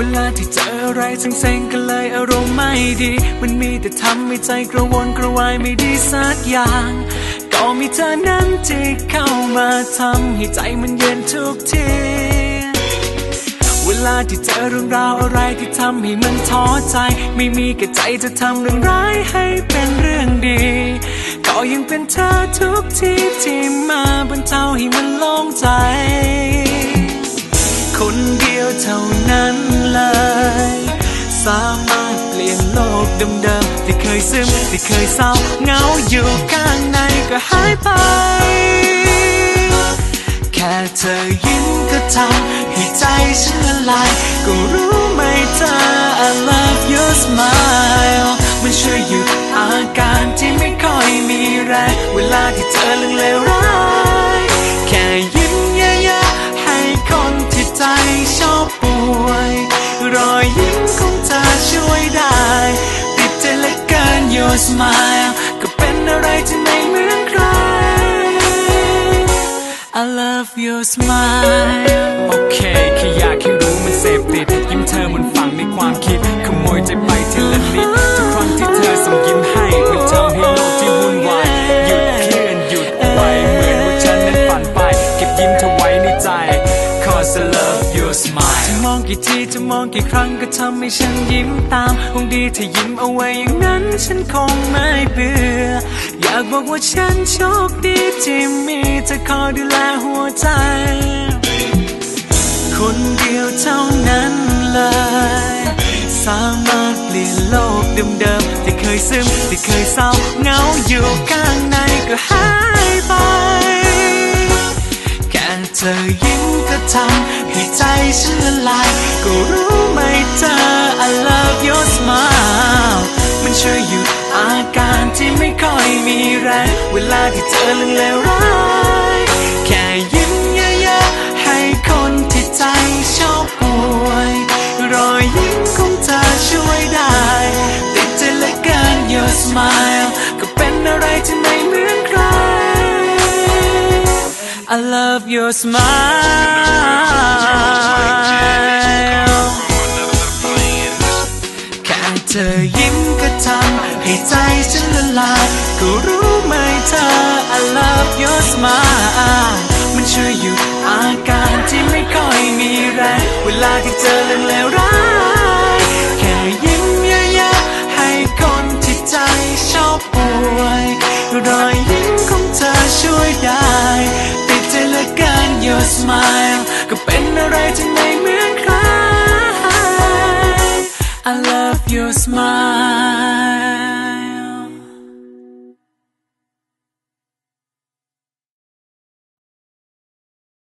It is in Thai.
เวลาที่เจออะไรเซ็งก็เลยอารมณ์ไม่ดี มันมีแต่ทำให้ใจกระวนกระวายไม่ดีสักอย่าง ก็มีเธอนั้นที่เข้ามาทำให้ใจมันเย็นทุกทีเวลาที่เจอเรื่องราวอะไรที่ทำให้มันท้อใจ ไม่มีกระใจจะทำเรื่องร้ายให้เป็นเรื่องดี ก็ยังเป็นเธอทุกทีที่มาบรรเทาให้มันโล่งใจ คนเดียวเท่านั้น เดิมๆที่เคยซึมที่เคยเศร้าเหงาอยู่ข้างในก็หายไป แค่เธอยิ้มก็ทำให้ใจฉันละลายก็รู้ไหมเธอ I love your smile มันช่วยหยุดอาการที่ไม่ค่อยมีแรงเวลาที่เจอเรื่องเลว love your smile โอเคแค่อยากให้รู้มันเสพติด ยิ้มเธอมันฝังในความคิด ขโมยใจไปทีละนิด ทุกครั้งที่เธอส่งยิ้มให้ มันทำให้โลกที่วุ่นวาย หยุดเคลื่อนหยุดไป เหมือนว่าฉันนั้นฝันไป เก็บยิ้มเธอไว้ในใจ cause I love your smile จะมองกี่ทีจะมองกี่ครั้งก็ทำให้ฉันยิ้มตามคงดีถ้ายิ้มเอาไว้อย่างนั้น ฉันคงไม่เบื่อากบอกว่าฉันโชคดีที่มีเธอคอยดูแลหัวใจ คนเดียวเท่านั้นเลย สามารถเปลี่ยนโลกเดิมๆที่เคยซึมที่เคยเศร้าเหงาอยู่ข้างในก็หายไป แค่เธอยิ้มก็ทำให้ใจฉันละลายก็รู้ ที่ไม่ค่อยมีแรงเวลาที่เจอเรื่องเลวร้ายแค่ยิ้มเยอะๆให้คนที่ใจชอบป่วย รอยยิ้มของเธอช่วยได้ ติดใจเหลือเกิน your smile ก็เป็นอะไรที่ไม่เหมือนใคร I love your smile แค่เธอยิ้มก็ทำให้ใจฉันละ smile